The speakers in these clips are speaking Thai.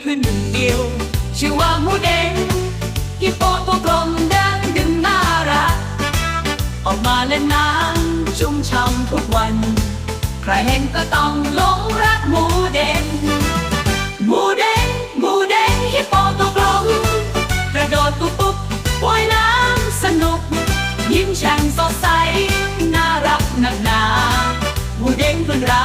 เพื่อนหนึ่งเดียว ชื่อว่าหมูเด้งฮิปโปตัวกลมเดินดึงน่ารัก ออกมาเล่นน้ำชุ่มช่ำทุกวัน ใครเห็นก็ต้องหลงรักหมูเด้งหมูเด้งหมูเด้งฮิปโปตัวกลมกระโดดตุ๊บปุ๊บว่ายน้ำสนุก ยิ้มแฉ่งสดใส น่ารักนักหนาหมูเด้งเพื่อนเรา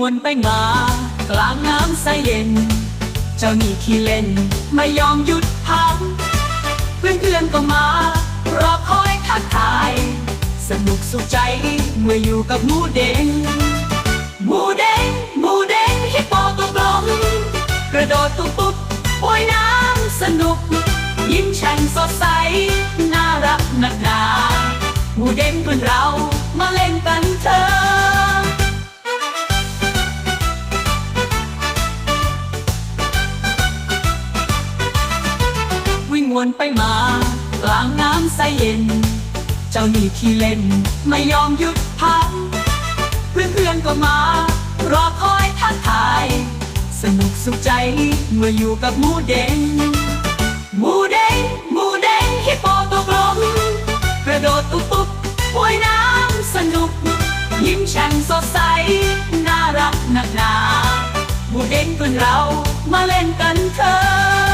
วนไปมา กลางน้ำใสเย็น เจ้านี่ขี้เล่น ไม่ยอมหยุดพักเพื่อนเพื่อนก็มารอคอยทักทาย สนุกสุขใจเมื่ออยู่กับหมูเด้งหมูเด้งหมูเด้งฮิปโปตัวกลมกระโดดตุ๊บปุ๊บว่ายน้ำสนุก ยิ้มแฉ่งสดใส น่ารักนักหนาหมูเด้งเพื่อนเรา วนไปมากลางน้ำใสเย็น เจ้านี่ขี้เล่นไม่ยอมหยุดพักเพื่อนเพื่อนก็มา รอคอยทักทาย สนุกสุขใจเมื่ออยู่กับหมูเด้งหมูเด้งหมูเด้งฮิปโปตัวกลมกระโดดตุ๊บตุ๊บว่ายน้ำสนุก ยิ้มแฉ่งสดใส น่ารักนักหนาหมูเด้งเพื่อนเรามาเล่นกันเถอะ